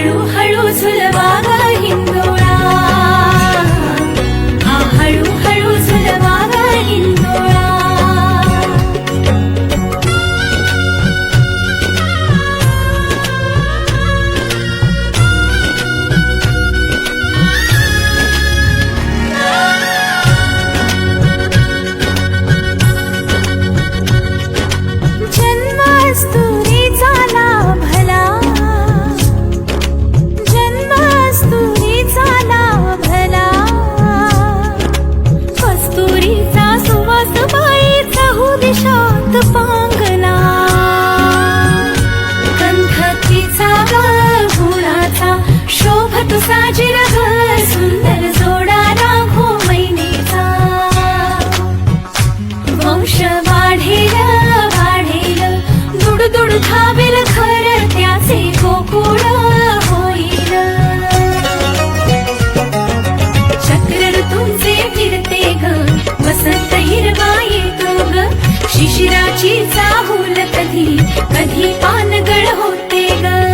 हळूहळू ऋतू झुलवा वंश वाढेल वाढेल. दुड दुड धावेल खर त्याचे गोकुळ होईल. चक्र ऋतूंचे फिरते ग वसंत हिरवा येतो ग शिशिराची चाहूल कधी कधी पानगळ होते गं